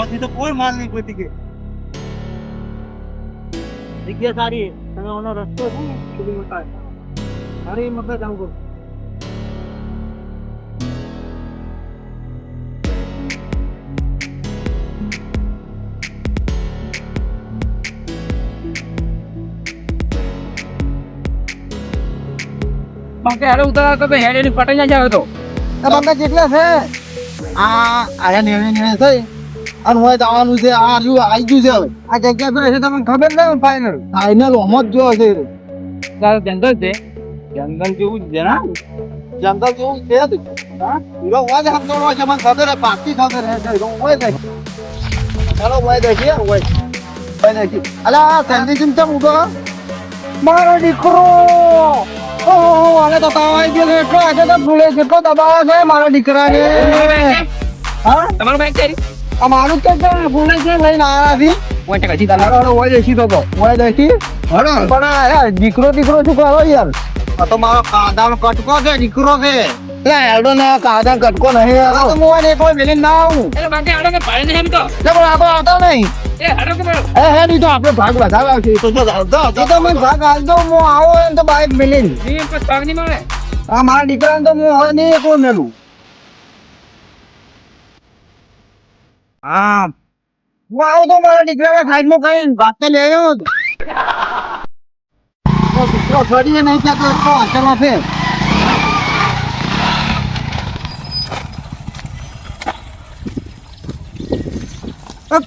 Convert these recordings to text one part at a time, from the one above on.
આમાંથી તો કોઈ માલ નહીં પતી ગઈ જગ્યા સારી. તમે ઓનો રસ્તો છે ને સુધી મોટા અરે મગજ આવું કરું બાકી હારે ઉતાર તો હેડની પટાઈ જાવ તો. બંગા કેટલા છે? આ આયા નેવે નેવે થઈ. અને હોય જવાનું છે આ રહ્યું ગયું છે હવે. આ જગ્યા તો છે તમને ખબર ને ફાઇનલ ઓમ જ જો હશે તારે જંગલ છે? જંગલ જેવું જ છે ને? જંગલ જેવું છે જ. છે મને ખબર છે પાકી ખબર છે એટલે હોય જ. ચાલો હોય દેખીએ હોય. હોય દેખીએ અલા ચમ ચમ ઊભો? મારો દીકરો! ઓહો આને તો તાવ આવી ગયો છે એટલો આજે તો દબાવ છે મારા દીકરાને. હા? તમારું બાઈક છે? આ મારું જ છે ફૂલે લઈને આવ્યા છે કોઈ ટકા સીધા હડો હોય દેખી તો. તો હડો. પણ આ યાર દીકરો દીકરો શું યાર? આ તો મારો કાદાનો કટકો છે દીકરો છે. લે હેડો ને કાદા કટકો નહીં આ તો મોય ને કોઈ મેલી ના આવું. એટલે બાકી હાડો કે પાડે નહીં તો. લે પણ આ તો આવતા નહીં. એ હાડો કે પાડો એ હે નહીં તો આપણે ભાગ વધારે આવશે તો જો આવતો તો મને ભાગ હું આવો એમ તો બાઈક મેલી નહીં પછી ભાગ નહીં મળે. આ મારા દીકરાને તો હું હોય નહીં કોઈ મેલું. હા. હું આવું તો મારા દીકરાને સાઈડમાં કઈ વાત લઈ આવ્યો હતો. દીકરો ફરીએ નહીં ત્યાં તો એટલો અચલો છે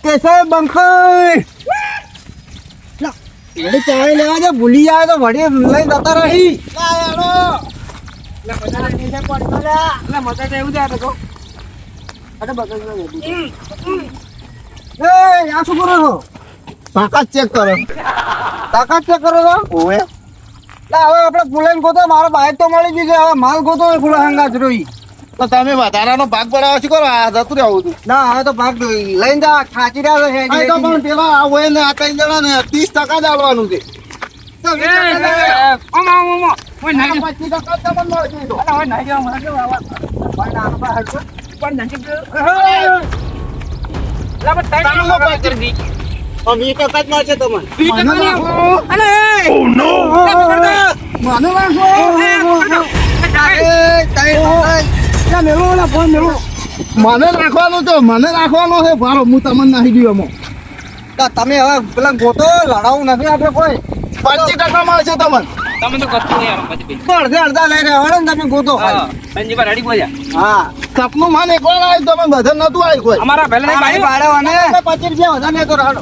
કેસાય બંખાઈ વળી ચાય લેવા છે ભૂલી જાય તો વળી લઈ જતા રહી. મજા એવું જાય એ આ શું કરો છો? તાકાત ચેક કરો. તાકાત ચેક કરો છો? ઓવે. હવે આપણે ફૂલાઈને ગોતો મારો બાઈક તો મળી ગયું છે હવે માલ ગોતો હોય ફૂલા હંગા જ રોઈ તો તમે વધારાનો ભાગ પડાવો છો કરો? આ જતું રહેવું હતું. ના હવે તો ભાગ લઈને જા ખાચી રહ્યા છે આ તો પણ પેલા આ હોય ને આ ત્રણ જણા ને ત્રીસ ટકા જ આલવાનું છે. પચીસ ટકા તમને મળશે પણ નથી લા બટ તાઈ તારું નો કરી દી વીસ ટકા જ મળશે તમને વી ટકા ની અલે મને મને રાખવાનું તો મને રાખવાનો છે ભારો હું તમને નાખી દઉં એમાં તમે હવે પેલા ગોતો લડાવું નથી આપણે કોઈ પચીસ ટકા મળશે તમને તમે તો કરતું યાર પછી અડધે અડધા લઈને આવડે ને તમે ગોતો હા સંજી પર રેડી બોલ્યા હા. સપનું માન એકવાર આવ્યું તમે બધે નતું આવ્યું કોઈ. અમારા પહેલા નહીં ભાઈ પાડ્યું અને પચીસ રૂપિયા વધારે નહીં તો રાડો.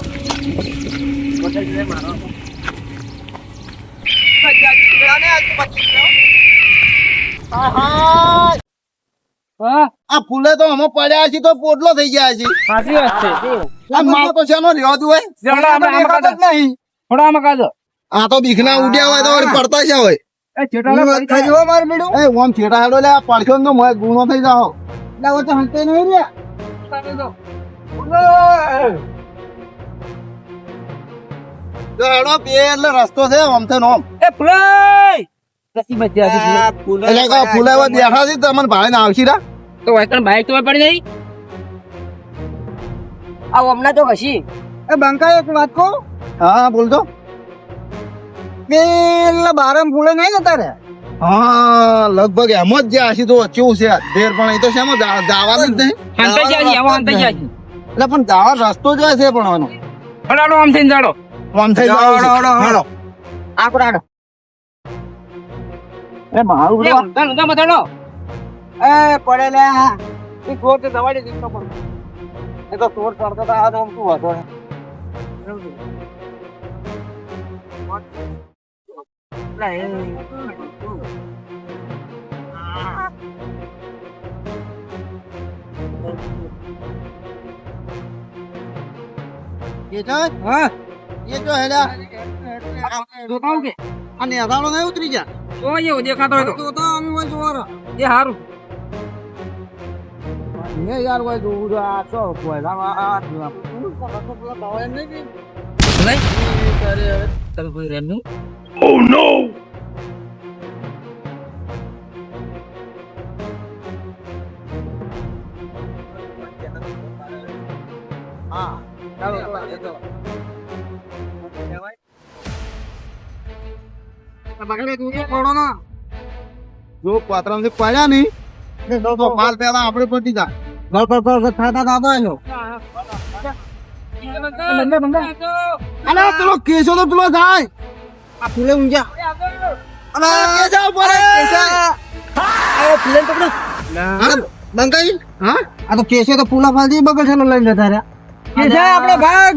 આ ફૂલે તો અમે પડ્યા છે તો પોટલો થઈ ગયા છે સાચી વાત છે. આ માલ તો શેનો રહ્યો હતું હોય નહીં થોડા આમાં કાઢો આ તો બીખના ઉડ્યા હોય તો વળી પડતા જ હોય. એ ચેટાલા પડી જાય. ખાજો માર બેડું? એ ઓમ છેટા લે આ પડખ્યો ને તો મોય ગુણો થઈ જાઓ લાવો તો હંતે નહીં રે તો હેડો બે એટલે રસ્તો છે ઓમ થઈને ઓમ. એ ફુલાઈ! રસી બચ્ચા એટલે કે ફૂલે હવે છે તમને ભાડે ના આવશી રા. તો વાયકણ બાઈક તો પડી જાય. આ હમણાં તો કશી એ બંકા એક વાત કહું? હા બોલતો પેલા બારમ ફૂલે નહીં જતા રે? હા લગભગ એમ જ જ્યાં હશે. તો કેવું છે. અધેર પણ એ તો શેમાં જવાનું જ નહીં. જાય જાય. એટલે પણ જવા રસ્તો જ છે પણ આનો હડાડો આમ થઈને જાડો. આમ થઈ જાડો હડો, હડો, હડો. આકડો આડો? એ મારું એ ઊંધા ઊંધા મથાડો એ પડે લે એ કોટ તો દીધો પણ. એ તો ચોર કરતો તો આ તો આમ શું વાંધો નહીં. લે, એ. એ જો હા એ જો હેડા જોતા કે આ નેસાળો નહીં ઉતરી જા તો એવું દેખાતો હોય તો તો તો આમ હોય જોવાનો. એ હારું ને યાર કોઈ દૂર આ તો કોઈ લાવા આ આ નહીં તમે કોઈ રેમનું હા ચાલો ચાલો જો પાત્રામાંથી પડ્યા નહીં તો માલ પેલા આપણે પટી જાય ગળ પર પર થતા દાદા એનો અરે પેલો કેસો તો પેલો જાય આ ફૂલે ઊંઘ્યા અરે કેસો પડે એ ફૂલે પકડો બંકાઈ હા આ તો કેસે તો પુલા ફાલજી બગલ છે લઈને જતા રહ્યા કેસે આપણે ભાગ.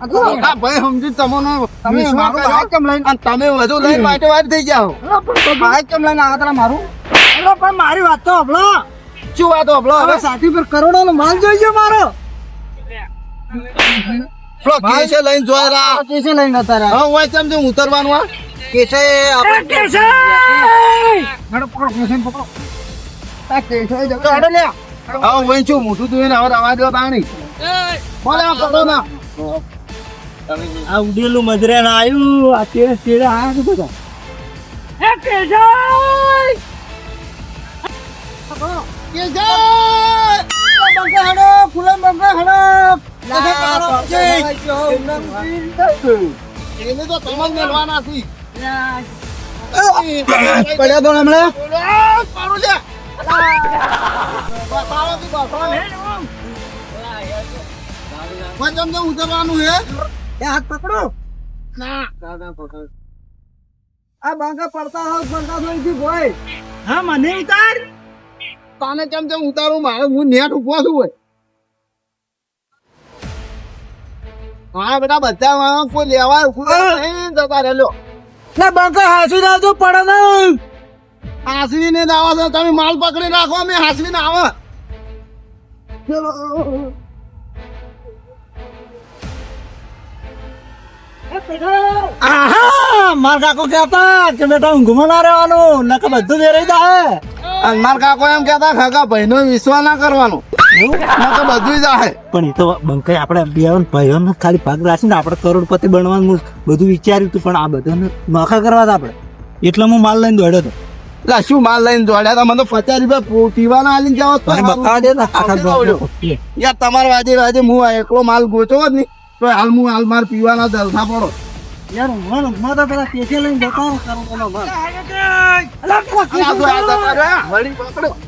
આ તો ભાઈ સમજી તમને તમે વિશ્વાસ ભાગ કેમ લઈને અને તમે વધુ લઈને માટે વાત થઈ જાઓ. ભાઈ કેમ લઈને આવ્યા મારું. અરે પણ મારી વાત તો હબળો શું વાત હોભળો હવે હવે? સાથી પર કરોડો નો માલ જોઈએ મારો. પેલો કેસે લઈને જોઈ રહ્યા કેસે લઈને જતા રહ્યા. હવે હોય કેમ જેમ ઉતરવાનું આ? કેસે આપણે કેસે! મેડમ પકડો કેસે પકડો. આ કેસે જતો હેડો લે હવે હોય છું મોટું તું હવે રવા દો પાણી બોલે આ કરો ના. આ ઉડેલું મજરે ના આવ્યું આ તે તેરે આયા છે બધા. એ કેસે કેસે બંગા હડો ફૂલમ બંગા હડો એને તો તમને મેળવાના છે. પડ્યા તો હમણાં પાડું છે બતાવો તું બતાવો કેમ જેમ ઉતરવાનું હે એ હાથ પકડો ના આ બાંકા પડતા હોત બંકા જોઈ ભાઈ હા મને ઉતાર તને કેમ જેમ ઉતારું મારે હું નેટ ઊભો છું હોય હા બેટા બધા કોઈ લેવા કોઈ જતા રહેલો ના બાંકા હાસી દાદો પડે નહીં હાસવી ને છો તમે માલ પકડી રાખો, અમે હાસવી ને આવો. આહા માર કાકો કહેતા કે બેટા ઊંઘમાં ના રહેવાનું નકર બધું વેરાઈ જાય અને મારા કાકો એમ કહેતા કાકા ભાઈ નો વિશ્વાસ ના કરવાનો. નકર બધું જાય પણ એ તો બંકાઈ આપણે બે ભાઈઓ ખાલી ભાગ રાખીને આપણે કરોડપતિ બનવાનું બધું વિચાર્યું હતું પણ આ બધાને નોખા કરવા હતા આપણે. એટલે હું માલ લઈને દોડ્યો હતો લા શું માલ લઈને દોડ્યા તા મને પચાસ રૂપિયા પીવાના આલી જાવ તો મને બતાવા દે યાર તમારા વાજે વાજે હું એકલો માલ ગોચો જ નહીં તો હાલ હું હાલ માર પીવાના જલસા પડો યાર મન ઊંઘમાં તો પેલા કેસે લઈને જતા કરો વળી પકડો